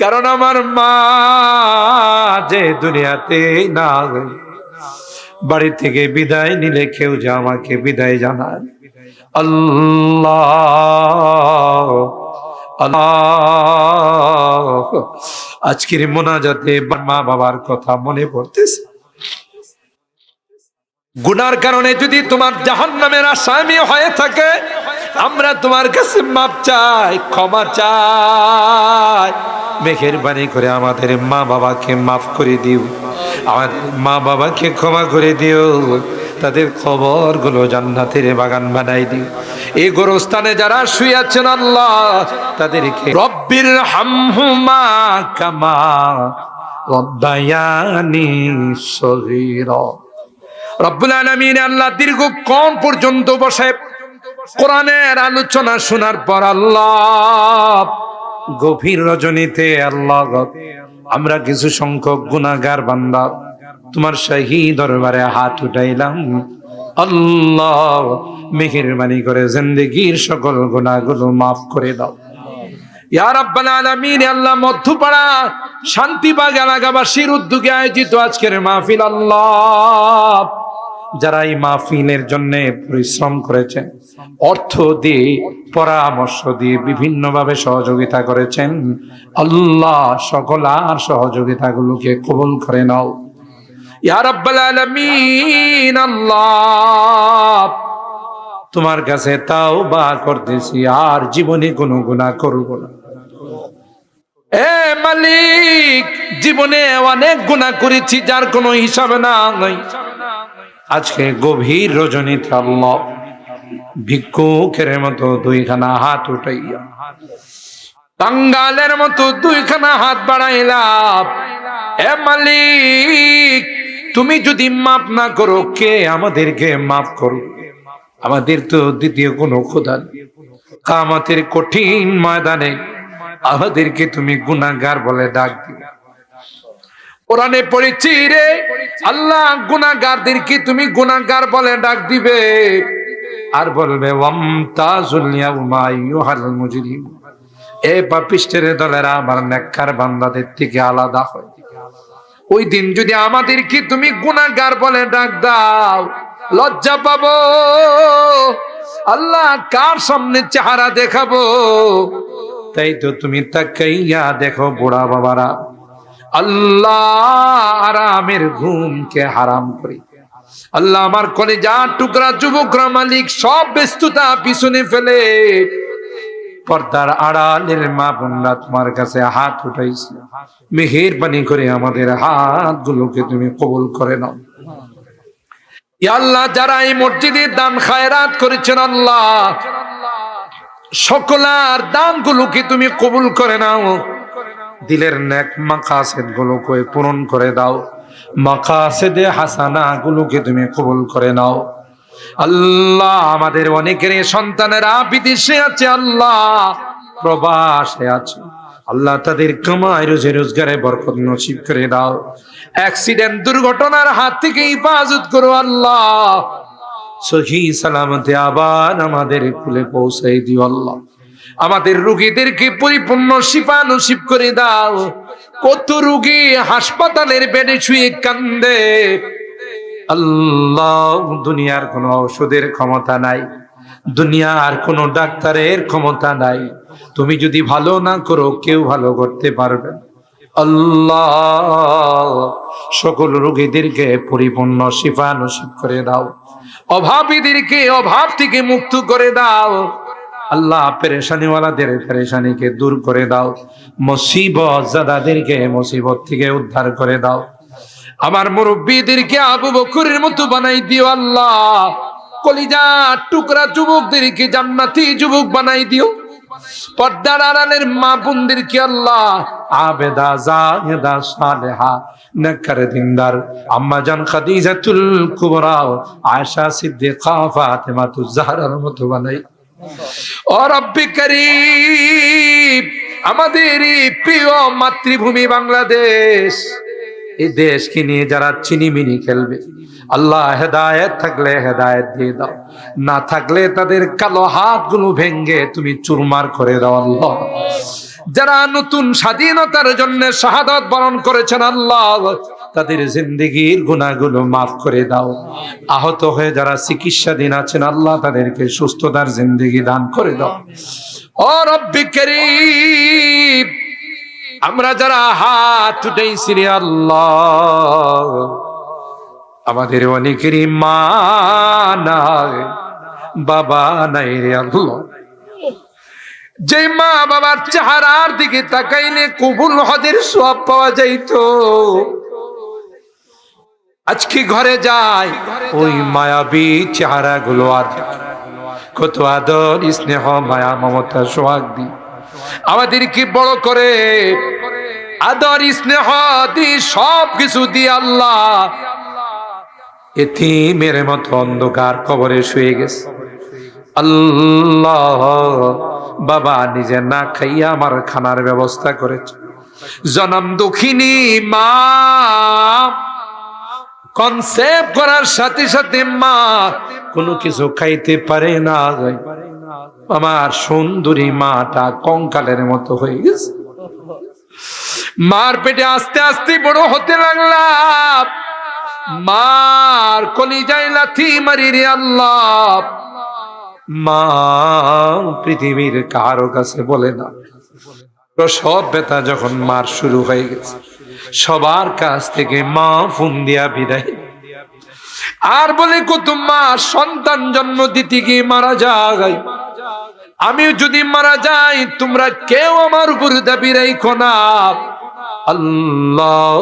কারণ আমার মা যে দুনিয়াতে না বাড়ি থেকে বিদায় নিলে কেউ যে আমাকে বিদায় জানায়। আল্লাহ আল্লাহ। আজকের মোনাজাতে মা বাবার কথা মনে পড়তেছে। গুনার কারণে যদি তোমার জাহান নামের আসামি হয়ে থাকে, আমরা তোমার কাছে মাপ চাই, ক্ষমা চাই। মেহেরবানি করে আমাদের মা বাবাকে মাফ করে দিও। আমাদের মা বাবাকে ক্ষমা করে দিও। তাদের খবরগুলো জান্নাতের বাগান বানাই দিও। এই গোরস্থানে যারা শুয়ে আছেন আল্লাহ, তাদেরকে রব্বির হামহুমা কামা রব্বায়ানি সগীরা। রব্বুল আলমিন আল্লাহ দীর্ঘক্ষণ পর্যন্ত বসে, কোরআনের আলোচনা শোনার পর আল্লাহ গভীর রজনীতে, আল্লাহ আমরা কিছু সংখ্যক গুনাগার বান্দা। তোমার শাহী দরবারে হাত উঠাইলাম। আল্লাহ মেহেরবানি করে জিন্দগির সকল গুনাহগুলো মাফ করে দাও। মধ্যপাড়া শান্তিবাগ এলাকাবাসীর উদ্যোগে আয়োজিত আজকের মাহফিল, আল্লাহ যারা এই মাহফিলের জন্য পরিশ্রম করেছেন অর্থ দিয়ে, পরামর্শ দিয়ে বিভিন্নভাবে সহযোগিতা করেছেন, আল্লাহ সকল আর সহযোগিতাগুলোকে কবুল করে নাও। আল্লাহ, তোমার কাছে তাও বা করতেছি, আর জীবনে কোনো গুণা করব না। এ মালিক, জীবনে অনেক গুণা করেছি, যার কোনো হিসাব না নাই। আজকে গভীর রজনীতে আল্লাহ ভিক্ষুকের মতো দুইখানা হাত উঠাইয়া। টাঙ্গালের মতো দুইখানা হাত বাড়াইলাম এ মালিক, তুমি যদি মাফ না করো, কে আমাদেরকে মাফ করো আমাদের তো দ্বিতীয় কোনো খোদা। কামাতের কঠিন ময়দানে আমাদেরকে তুমি গুনাগার বলে ডাক দিও কোরআনে পড়েছি রে। আল্লাহ গুনাগারদেরকে তুমি গুনাগার বলে ডাক দিবে? আর বলবে দিন যদি তুমি গুনাহগার বলে ডাক দাও, লজ্জা পাবো। আল্লাহ কার সামনে চেহারা দেখাবো? তাই তো তুমি তাকাইয়া দেখো বুড়া বাবারা। আল্লাহ আরামের ঘুমকে হারাম করি। আল্লাহ আমার কলেজা টুকরা, যুবকরা, মালিক, সব ব্যস্ততা পিছনে ফেলে পর্দার আড়ালের মা বোনরা তোমার কাছে হাত উঠাইছে। মেহেরবানি করে আমাদের হাতগুলোকে তুমি কবুল করে নাও। আল্লাহ, যারা এই মসজিদে দান খায়রাত করেছেন আল্লাহ, সকলার দানগুলোকে তুমি কবুল করে নাও। দিলের নেক মাকাসেদ গুলোকে পূরণ করে দাও। মাকাসেদে হাসানা গুলোকে তুমি কবুল করে নাও। আল্লাহ আমাদের অনেকের সন্তানেরা বিদেশে আছে, আল্লাহ প্রবাসে আছে। আল্লাহ তাদের কামাই, রোজে রোজগারে বরকত নসিব করে দাও। অ্যাক্সিডেন্ট দুর্ঘটনার হাত থেকে হিফাজত করো, আল্লাহ। সহি সালামতে আবার আমাদের কুলে পৌঁছাই দিও, আল্লাহ। আমাদের রুগীদেরকে পরিপূর্ণ শিফা নসিব করে দাও। কত রুগী হাসপাতালের বেডে শুয়ে কান্দে। আল্লাহ, দুনিয়ার কোনো ঔষধের ক্ষমতা নাই। দুনিয়ার কোনো ডাক্তারের ক্ষমতা নাই। তুমি যদি ভালো না করো, কেউ ভালো করতে পারবে। আল্লাহ, সকল রোগীদেরকে পরিপূর্ণ শিফা নসিব করে দাও। অভাবীদেরকে অভাব থেকে মুক্ত করে দাও। আল্লাহ পেরেশানিওয়ালাদের পেরেশানিকে দূর করে দাও। মুসিবত জাদাদেরকে মুসিবত থেকে উদ্ধার করে দাও। আমার মুরব্বীদেরকে আবু বকরের মতো বানাই দিও আল্লাহ। কলিজা টুকরা যুবকদেরকে জান্নাতি যুবক বানাই দিও। পর্দার আড়ালের মা বোনদেরকে আল্লাহ আবেদা জাহেদা সালেহা নেকর দিনদার। আম্মা জান খাদিজাতুল কুবরা, আয়েশা সিদ্দিকা, ফাতেমাতুজ জাহরার মতো বানাই। আমাদের প্রিয় মাতৃভূমি বাংলাদেশ, এই দেশকে নিয়ে যারা চিনিমিনি খেলবে, আল্লাহ হেদায়েত থাকলে হেদায়েত দিয়ে দাও, না থাকলে তাদের কালো হাতগুলো ভেঙ্গে তুমি চুরমার করে দাও আল্লাহ। যারা নতুন স্বাধীনতার জন্য শাহাদত বরণ করেছেন আল্লাহ, তাদের জিন্দিগির গুণাগুলো মাফ করে দাও। আহত হয়ে যারা চিকিৎসাধীন আছেন আল্লাহ, তাদেরকে সুস্থতার জিন্দিগি দান করে দাও। ও রব্বি করিম, আমরা যারা হাত উঠেছি রে আল্লাহ, আমাদের অনেকেরই মা নাই, বাবা নাই রে আল্লাহ। যে মা বাবার চেহারার দিকে তাকাইলে কবুল হদের সব পাওয়া যাইতো। আজকে ঘরে যাই, ওই মায়াবী চেহারা গুলো আর। কত আদর, স্নেহ, মায়া, মমতা, সোহাগ দি। আমাদেরকে বড় করে আদর, স্নেহ দি সব কিছু দি আল্লাহ। এতিমের মতো অন্ধকার কবরে শুয়ে গেছে। আল্লাহ বাবা নিজে না খাইয়া আমার খানার ব্যবস্থা করেছে। জনম দুঃখিনী মা। কনসেপ্ট করার সাথে সাথে মা কোনো কিছু খাইতে পারে না। আমার সুন্দরী মাটা কঙ্কালের মতো হয়ে গেছে। মার পেটে আস্তে আস্তে বড় হতে লাগলাম। মার কলিজায় লাথি মারি রে আল্লাহ। মা পৃথিবীর কারও কাছে বলে না। সব ব্যথা যখন মার শুরু হয়ে গেছে। সবার কাছ থেকে মা ফোন দিয়া বিদায়। আর বলে কত মা, সন্তান জন্ম দিতে গিয়ে মারা যায়। আমি যদি মারা যাই, তোমরা কেউ আমার উপর দাবি রাইখো না। আল্লাহ।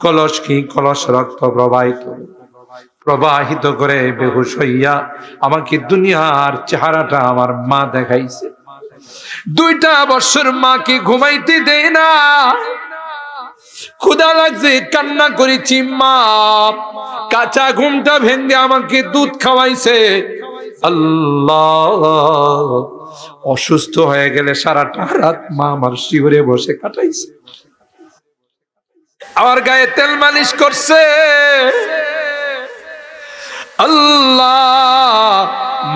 কলস কি? কলস রক্ত প্রবাহিত। প্রবাহিত করে বেহুশ হইয়া আমাকে দুনিয়ার চেহারাটা আমার মা দেখাইছে। দুইটা বছর মাকে ঘুমাইতে দেয় না। ক্ষুদা লাগছে, কান্না করেছি, মা। কাঁচা ঘুমটা ভেঙে আমাকে দুধ খাওয়াইছে। আল্লাহ, অসুস্থ হয়ে গেলে সারাটা রাত মা আমার শিবরে বসে কাটাইছে। আমার গায়ে তেল মালিশ করছে। আল্লাহ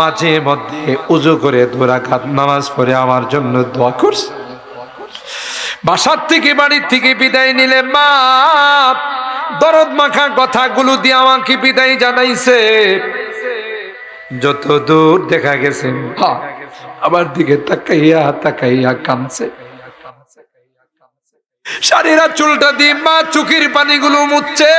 মাঝে মধ্যে উজু করে দোরাকাত নামাজ পড়ে আমার জন্য দোয়া করছে। বাসার থেকে বাড়ির থেকে বিদায় নিলে মা দরদ মাখা কথাগুলো দিয়ে আমাকে বিদায় জানাইছে। যত দূর দেখা গেছে আমার দিকে তাকাইয়া তাকাইয়া কানছে শারীরা চুলটা দিয়ে মা চুকির পানিগুলো মুচ্ছে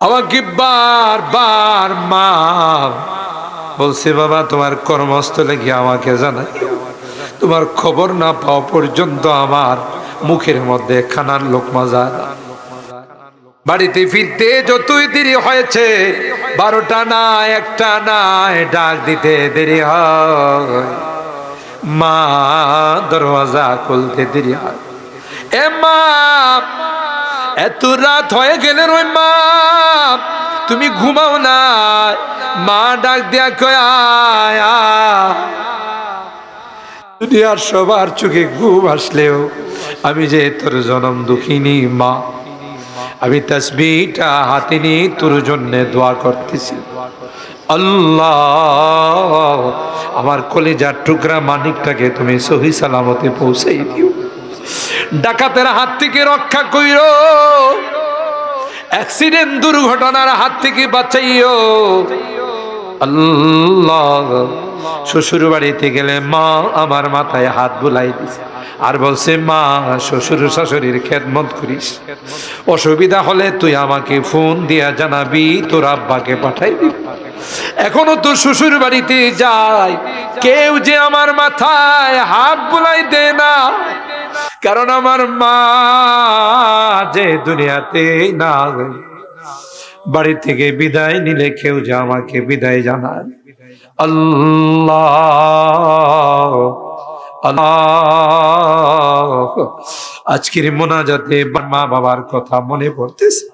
আমাকে বার বার মা বলছে, বাবা, তোমার কর্মস্থলে গিয়ে আমাকে জানাই। তোমার খবর না পাওয়া পর্যন্ত আমার মুখের মধ্যে খানার লোক মজা বাড়িতে ফিরতে যতই দেরি হয়েছে, বারোটা না, একটা না, ডাক দিতে দেরি হয়। মা, দরওয়াজা খুলতে দেরি হয়। এ মা এত রাত হয়ে গেলে ওই মা, তুমি ঘুমাও না, মা ডাক দিয়া কয়। দুনিয়ার সবার চোখে ঘুম আসলেও আমি যে তোর জনম দুঃখিনী মা, আমি তসবিটা হাতে নিয়ে তোর জন্য দোয়া করতেছি আল্লাহ, আমার কলেজার টুকরা মানিকটাকে তুমি সহি সালামতে পৌঁছাই দিও ডাকাতের হাত থেকে রক্ষা কইরো। অ্যাক্সিডেন্ট দুর্ঘটনার হাত থেকে বাঁচাইও। আল্লাহ শ্বশুর বাড়িতে গেলে মা আমার মাথায় হাত বুলাই দিছে। আর বলছে, মা, শ্বশুর শাশুড়ির খেদমত করিস। অসুবিধা হলে তুই আমাকে ফোন দিয়া জানাবি, তোর আব্বাকে পাঠাই দিবি। এখনও তো শ্বশুর বাড়িতে যায়। কেউ যে আমার মাথায় হাত বুলাই দে না। কারণ আমার মা যে দুনিয়াতে না বাড়ি থেকে বিদায় নিলে কেউ যে আমাকে বিদায় জানায়। আল্লাহ আল্লাহ। আজকের মোনাজাতে মা বাবার কথা মনে পড়তেছে।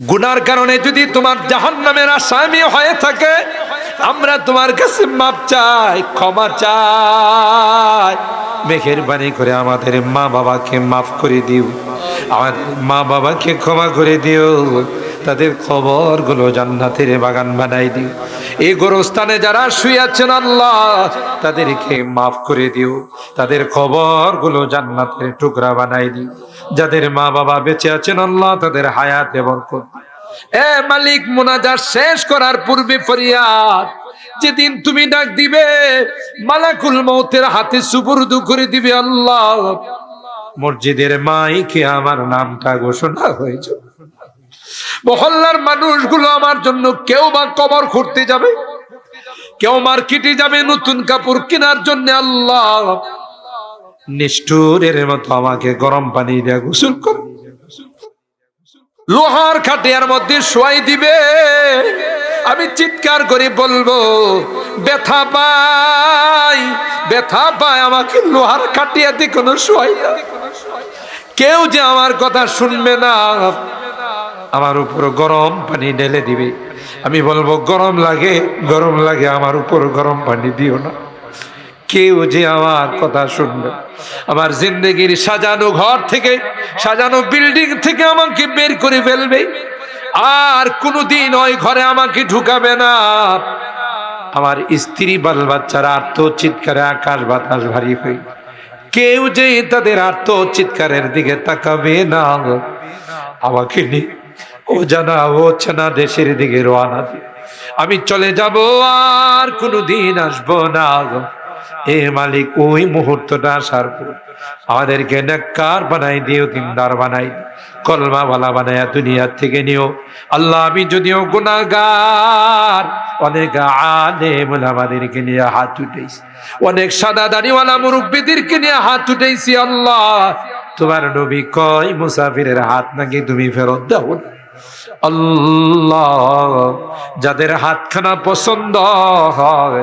গুনার কারণে যদি তোমার জাহান নামের আসামি হয়ে থাকে, আমরা তোমার কাছে মাপ চাই, ক্ষমা চাই। মেঘের বাণী করে আমাদের মা বাবাকে মাফ করে দিও। আমাদের মা বাবাকে ক্ষমা করে দিও। তাদের খবরগুলো জান্নাতের বাগান বানাই দিও। এই গোরস্থানে যারা শুয়েছেন আল্লাহ, তাদেরকে মাফ করে দিও। তাদের খবরগুলো জান্নাতের টুকরা বানাই দিও। যাদের মা বাবা বেঁচে আছেন আল্লাহ, তাদের হায়াতে বরকত এ মালিক, মোনাজাত শেষ করার পূর্বে ফরিয়াদ যেদিন তুমি ডাক দিবে, মালাকুল মৌতের হাতে সুপুর্দু করে দিবে আল্লাহ। মসজিদের মাইকে আমার নামটা ঘোষণা হয়েছে। মহল্লার মানুষগুলো আমার জন্য কেউ বা কবর খুঁড়তে যাবে, কেউ মার্কেটে যাবে নতুন কাপড় কেনার জন্য আল্লাহ। নিষ্ঠুরের মতো আমাকে গরম পানি দিয়ে গোসল কর। লোহার খাটিয়ার মধ্যে শোয়াই দিবে। আমি চিৎকার করে বলব, ব্যথা পাই ব্যথা পায়, আমাকে লোহার খাটিয়াতে কোনো শোয়াই কেউ যে আমার কথা শুনবে না, আমার উপর গরম পানি ঢেলে দিবে। আমি বলব, গরম লাগে গরম লাগে, আমার উপর গরম পানি দিও না। কেউ যে আমার কথা শুনবে, আমার জিন্দগির সাজানো ঘর থেকে, সাজানো বিল্ডিং থেকে আমাকে বের করে ফেলবে। আর কোনোদিন ওই ঘরে আমাকে ঢুকাবে না। আমার স্ত্রী বাল বাচ্চারা আত্মচিৎকারে আকাশ বাতাস ভারী হয়ে কেউ যে তাদের আত্মচিৎকারের দিকে তাকাবে না। আমাকে নি ও জানা, ও চেনা দেশের দিকে রোয়ানা আমি চলে যাব আর কোনোদিন আসব না। এ মালিক, ওই মুহূর্তটা আসার আমাদেরকে নেককার বানাই দিও, দিনদার বানাই দিও। কলমাওয়ালা বানায়া দুনিয়ার থেকে নিও। আল্লাহ, আমি যদিও গুনাহগার, অনেক আলেম আমাদেরকে নিয়ে হাত উঠেছি অনেক সাদা দাড়িওয়ালা মুরব্বীদেরকে নিয়ে হাত উঠেছি আল্লাহ। তোমার নবী কয়, মুসাফিরের হাত নাকি তুমি ফেরত দাও আল্লাহ, যাদের হাতখানা পছন্দ হয়